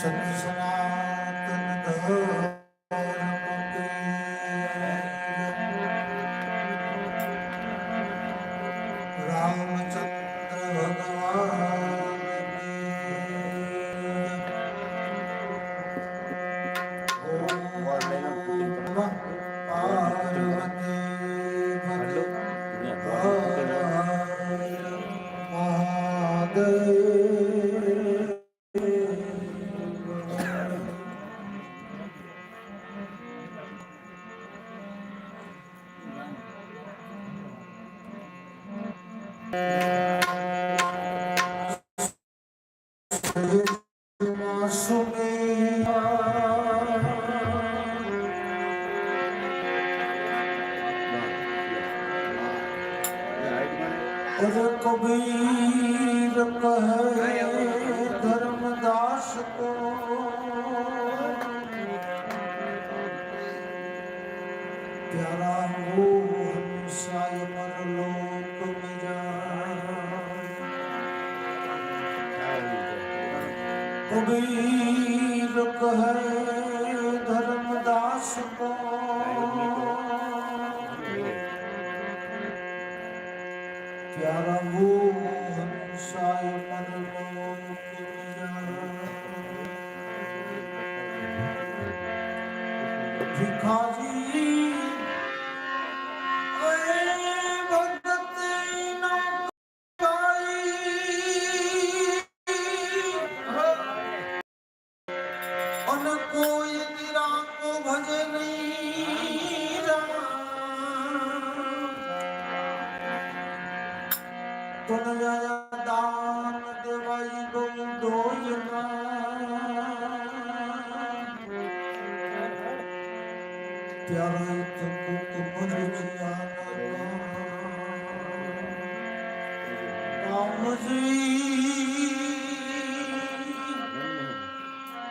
Sat Sri Akal. Música because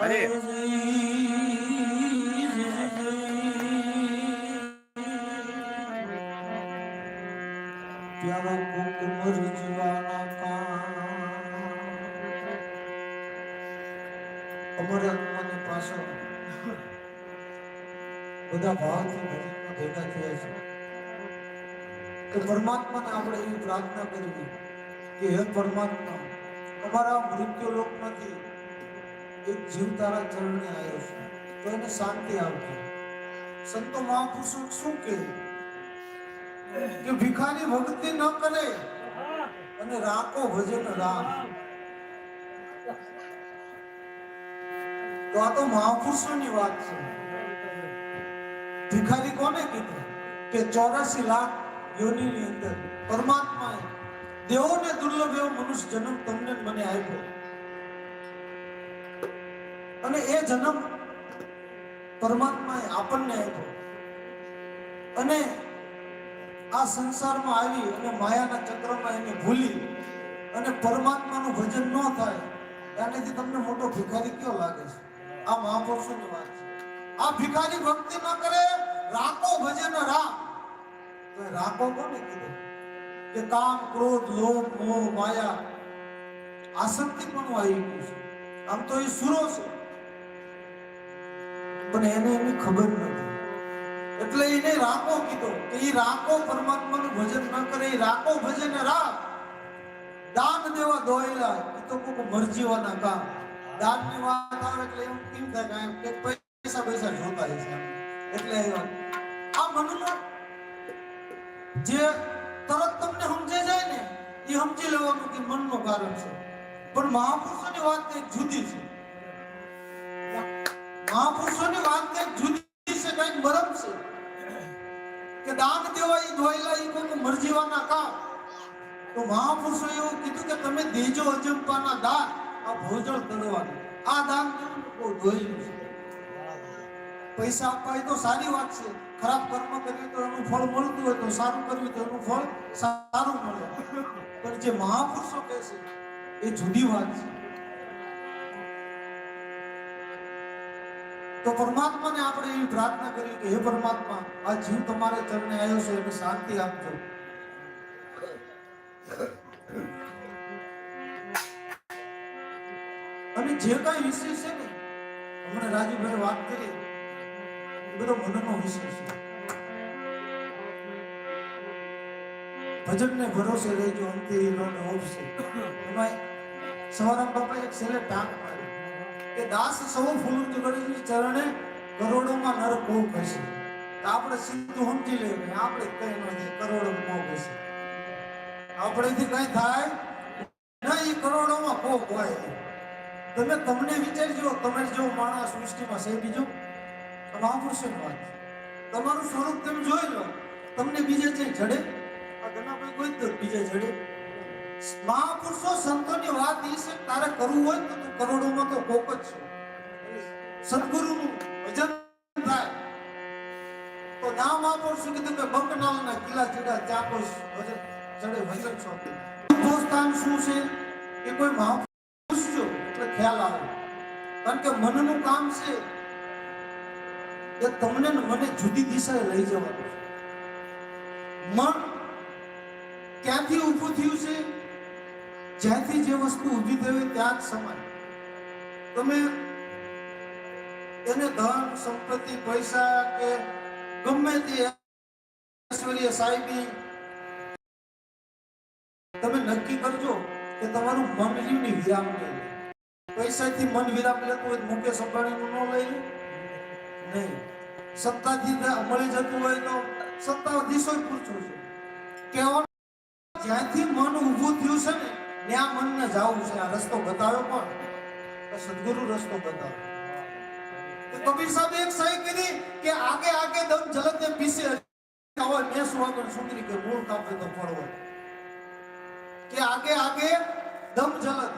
અરે. પ્યારા પાછળ બધા ભાવથી થયા છે. કે પરમાત્માને આપણે એવી પ્રાર્થના કરવી. કે હે પરમાત્મા, અમારા મૃત્યુ લોકમાંથી એક જીવ તારા ચરણે આવ્યો છે. તો એને શાંતિ આપજો. સંતો મહાપુરુષો શું કહે? કે ભિખારી ભક્તિ ન કરે અને રાખો ભજન રામ. તો આ તો મહાપુરુષોની વાત છે. ભિખારી કોને કીધું કે ચોરાસી લાખ યોનિની અંદર પરમાત્માએ દેવોને દુર્લભ એવો મનુષ્ય જન્મ તમને મને આપ્યો. અને એ જન્મ પરમાત્માએ આપણને આપ્યો. અને આ સંસારમાં આવી અને માયાના ચક્રમાં એને ભૂલી અને પરમાત્માનું ભજન ન થાય એનાથી તમને મોટો ભિખારી કયો લાગે છે? આ મહાપુરુષોની વાત છે. આ ભિખારી ભક્તિ ન કરે રાકો ભજન રાખ તો રાકો કોને કીધું? કે કામ, ક્રોધ, લોભ, મોહ, માયા આસક્તિ પણ આવી ગયું છે. આમ તો એ સુરો છે. પણ એને એની ખબર નથી. એટલે એને રાકો કીધો કે એ રાકો પરમાત્માનું ભજન ન કરે એ રાકો ભજન રાખ. દાન દેવા દોયલા એ તો કોઈ મરજીવાના કામ. દાનની વાત આવે એટલે એમ કેમ થાય કે પૈસા પૈસા જોતા છે એટલે આ મનનો જે તરત તમને સમજાઈ જાય ને, એ સમજી લેવાનું કે મનનું કારણ છે. પણ મહાપુરુષોની વાત કંઈક જુદી છે. મહાપુરુષોની વાત કંઈક જુદી છે, કંઈક મરમ છે. કે દાન દેવા એ ધોયેલા એ કોઈ મરજીવાના કામ. તો મહાપુરુષો એવું કીધું કે તમે દેજો અજંપાના દાન, આ ભોજન કરવાનું આ દાન બહુ ધોયેલું છે. પૈસા આપવા તો સારી વાત છે. ખરાબ કર્મ કરીએ તો એનું ફળ મળતું હોય તો સારું કર્યું તો એનું ફળ સારું મળે. પણ જે મહાપુરુષો કહે છે, એ જુદી વાત છે. તો પરમાત્માને આપણે એવી પ્રાર્થના કરી કે, હે પરમાત્મા, આ જીવ તમારે ચરણે આવ્યો છે, એને શાંતિ આપજો. અને જે કઈ વિષય છે ને, હમણાં રાજુભાઈ વાત કરી બધો મનનો વિષય છે. ભજનને ભરોસે રહેજો, અંતે લોન હોપશે એમાં સવારામ બાપા એક છેલ્લે ટાંક મારી કે દાસ સૌ ફૂલું કરોડોમાં નર કોક હશે. આપણે સીધું સમજી લેવું આપણે કઈ નથી કરોડો કોક હશે. આપણેથી કઈ થાય ના એ કરોડોમાં કોક હોય. તમે તમને વિચારજો, તમે જો માણસ સૃષ્ટિમાં છે બીજું મહાપુરુષોની વાત છે. તમારું સ્વરૂપ તમે જોઈ લો. તમને બીજે છે જડે? આ ઘણા કોઈ તો બીજે જડે? મહાપુરુષો સંતોની વાત એ છે તારે કરવું હોય તો તું કરોડોમાં તો કોક જ છે. સદગુરુનું ભજન થાય. તો ના મહાપુરુષો કીધું કે બંકનાલના કિલ્લા ચીડા ત્યાં કોઈ ભજન ચડે ભજન છો ઉદ્ભવસ્થાન શું છે? એ કોઈ મહાપુરુષ જો એટલે ખ્યાલ આવે. કારણ કે મનનું કામ છે એ તમને મને જુદી દિશાએ લઈ જવાનું છે. મન ક્યાંથી ઊભું થયું છે? જ્યાંથી જે વસ્તુ ઊભી થઈ હોય ત્યાં જ સમાય તમે એને ધન, સંપત્તિ, પૈસા કે ગમે તે ઐશ્વર્ય સાહેબી, તમે નક્કી કરજો કે તમારું મન જીવની વિરામ લઈ લે. પૈસાથી મન વિરામ લેતું હોય મુકેશ અંબાણીનું ન લઈ લે. નહીં. સત્તાથી મળી જતું હોય તો સત્તાધીશો પૂછું છે. કહેવાનું જ્યાંથી મન ઊભું થયું છે ને, ત્યાં મનને જાવું છે. આ રસ્તો બતાવ્યો પણ. સદગુરુ રસ્તો બતાવ્યો. કબીર સાહેબ એક સહી કીધી કે આગે આગે દમ જલતે પીસે. હોય, મેં સુવાગર સુંદરી કે મૂળ કાપે તો ફળ હોય. કે આગે આગે દમ જલત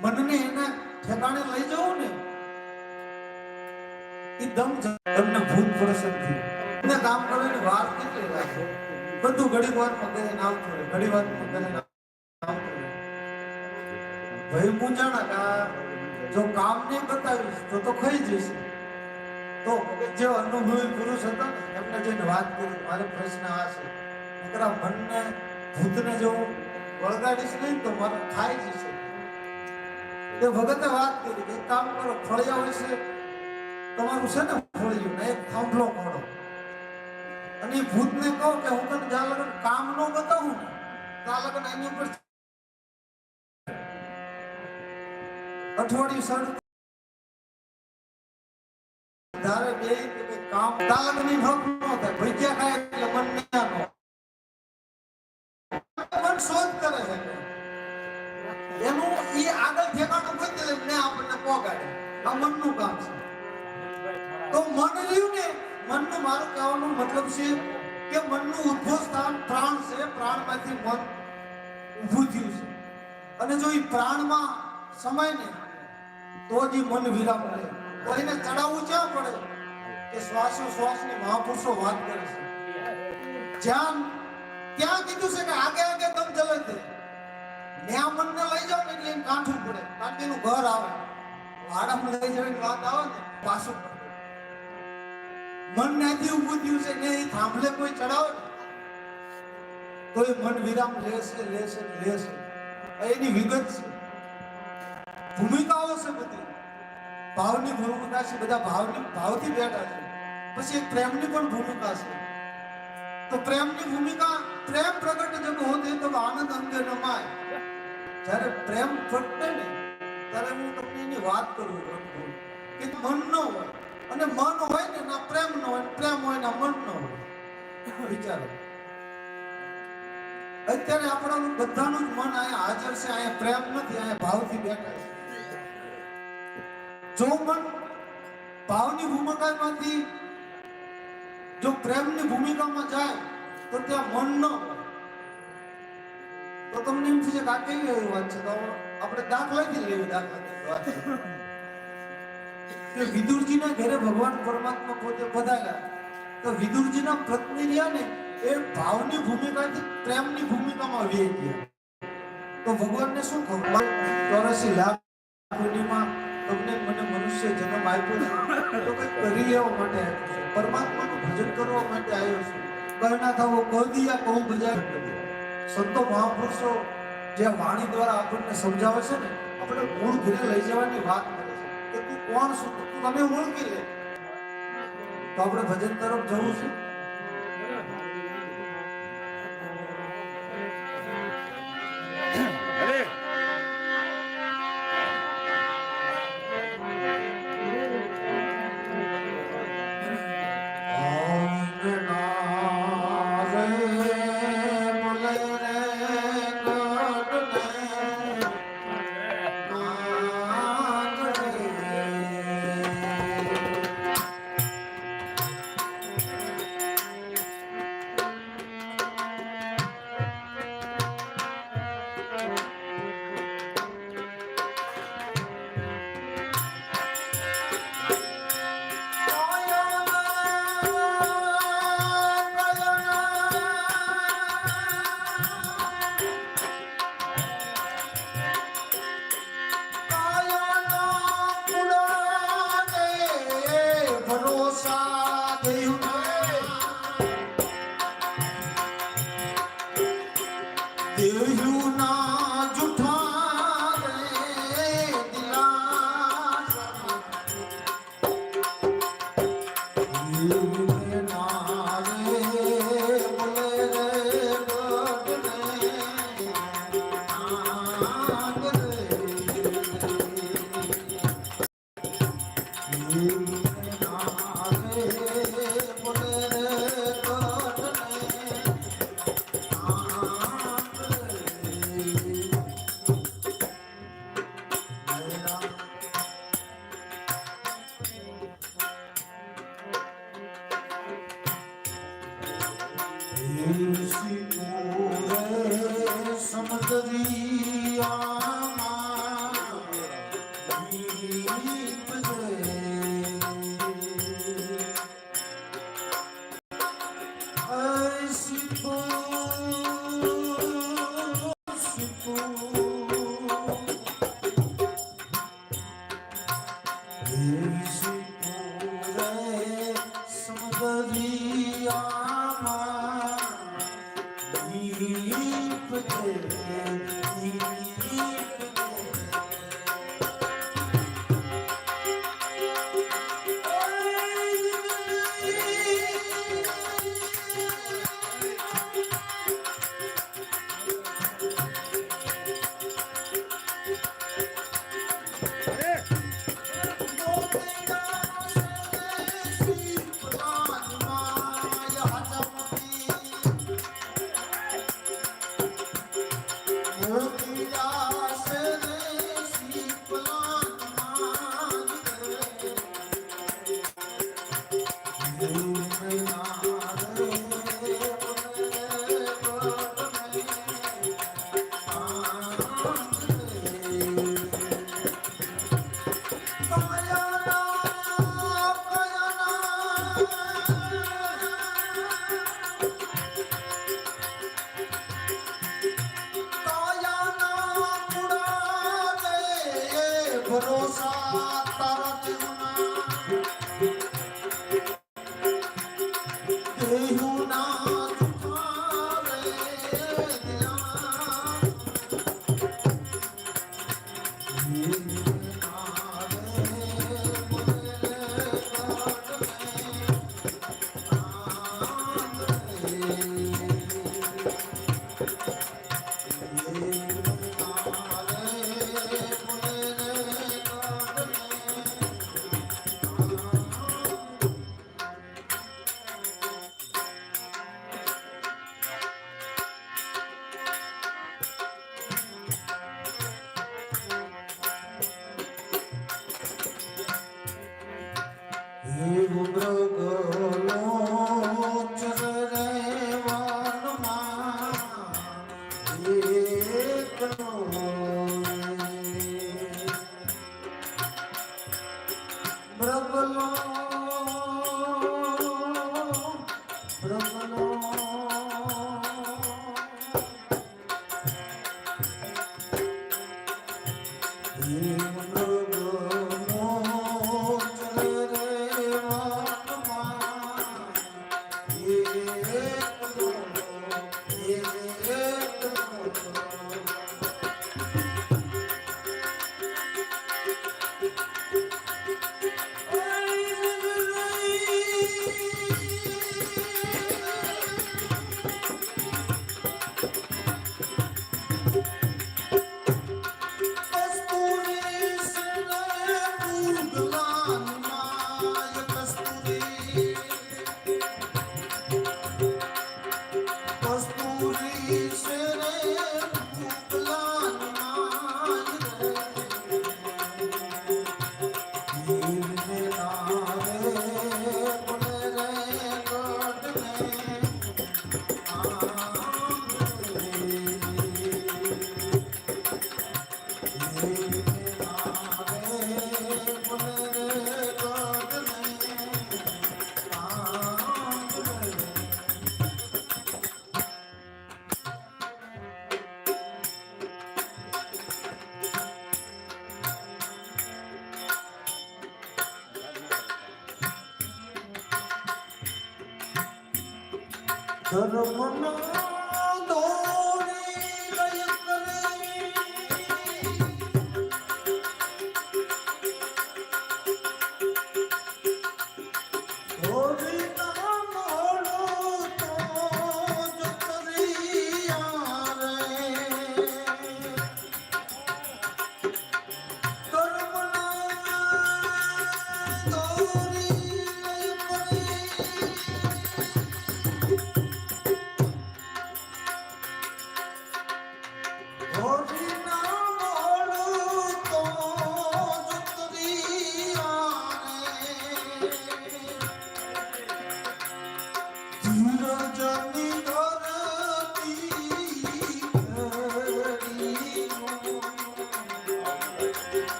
મનને એને ઠેકાણે લઈ જવું ને એ તમને ભૂત પ્રસન્ન થયું ને કામ કરવાની વાર કેટલી લાગે બધું ઘડી વાર મગજે આવતું રહે ઘડી વાર મગજે નામ ભાઈ મૂંઝાણા કે જો કામ નહીં બતાવીશ, તો તો ખાઈ જઈશ. તો જે અનુભવી પુરુષ હતા ને એમને જઈને વાત કરી, મારે પ્રશ્ન આ છે. નકરા મનને, ભૂતને જો હું વળગાડીશ નહીં, તો મારે ખાઈ જશે તે ભગતે વાત કરી કે કામ કરો, ફળિયા હોય છે તમારું છે ને ફળિયું ને, એક થાંભલો ખોડો અને એ ભૂતને કહો કે હું તને જ્યાં લગન કામ નો બતાવું ને ત્યાં લગન એની ઉપર અઠવાડિયું સારું તો મન વિરામ લે કોઈને ચડાવવું ક્યાં પડે? કે શ્વાસો શ્વાસની મહાપુરુષો વાત કરે છે. જ્યાં ત્યાં કીધું છે કે આગે આગે તમ ચલે છે ન્યા મનને લઈ જાઓ ને એટલે કાંઠું પડે. કારણ કે એનું ઘર આવે. ભાડામાં લઈ જવાની વાત આવે ને, પાછું મન નથી ઊભું થયું છે ને એ થાંભલે કોઈ ચડાવે? ને તો એ મન વિરામ લેશે લેશે લેશે. એની વિગત છે. ભૂમિકાઓ છે બધી. ભાવની ભૂમિકા છે, બધા ભાવની, ભાવથી બેઠા છે. પછી પ્રેમની પણ ભૂમિકા છે. તો પ્રેમની ભૂમિકા, પ્રેમ પ્રગટ જબ હોતે તો આનંદ અંગે નમાય જ્યારે પ્રેમ પ્રગટે ને, ત્યારે હું તમને એની વાત કરું. કે મન ન હોય, અને મન હોય ને ના પ્રેમ ન હોય, પ્રેમ હોય ના મન ન હોય. વિચારો. અત્યારે આપણાનું બધાનું જ મન અહીંયા હાજર છે, અહીંયા પ્રેમ નથી, અહીંયા ભાવથી બેઠા છે. જો ભાવની ભૂમિકામાંથી જો પ્રેમની ભૂમિકામાં જાય, તો ત્યાં મન તો તમને એમ થશે આ કેવી એવી વાત છે? તો આપણે દાખલાથી લેવી દાખલા વિદુરજીના ઘરે ભગવાન પરમાત્મા પોતે પધાર્યા. તો વિદુરજીના પત્ની રહ્યા ને, એ ભાવની ભૂમિકાથી પ્રેમની ભૂમિકામાં વી ગયા તો ભગવાનને શું ખબર ચોરસી લાખ યોનિમાં તમને મને મનુષ્ય જન્મ આપ્યો છે, તો કંઈક કરી લેવા માટે આવ્યો છે. પરમાત્માનું ભજન કરવા માટે આવ્યો છે. કરના થવો કહી કહું બજાર. સંતો મહાપુરુષો જે વાણી દ્વારા આપણને સમજાવે છે ને, આપણે મૂળ ઘરે લઈ જવાની વાત કરે છે કે તું કોણ છું? તું તમે ઓળખી લે. તો આપણે ભજન તરફ જવું છે. ભરોસા અરે সর্বনা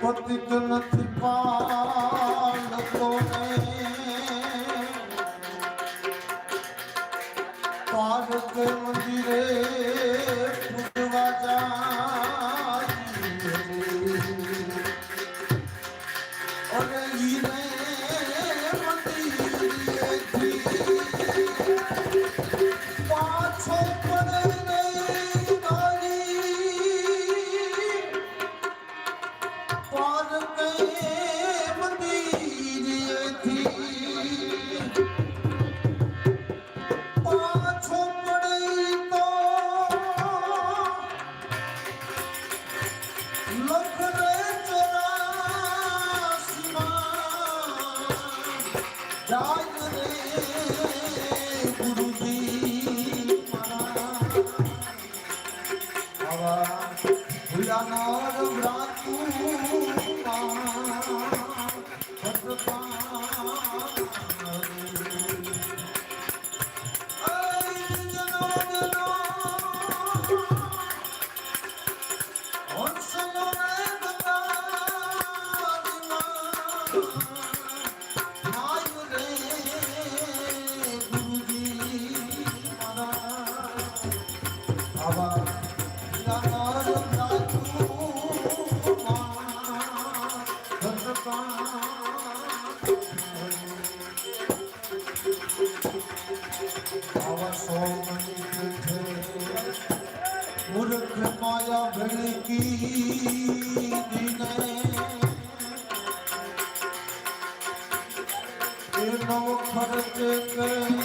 પતિત નથી પાલતો પાર્વત મંદિરે nós. મૂર્ખ માયા ભણકી એનો ખર્ચ કરે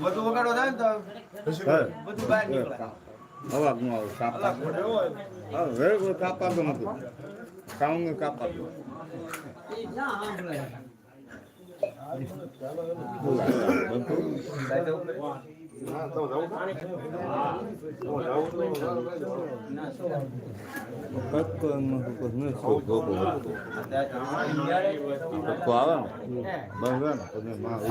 બધું વગાડો થાય ને તો બધું બહાર નીકળે. અવાજ નો આવે કાપા તો નથી કાઉન કાપા તો આવે ને બંધ ને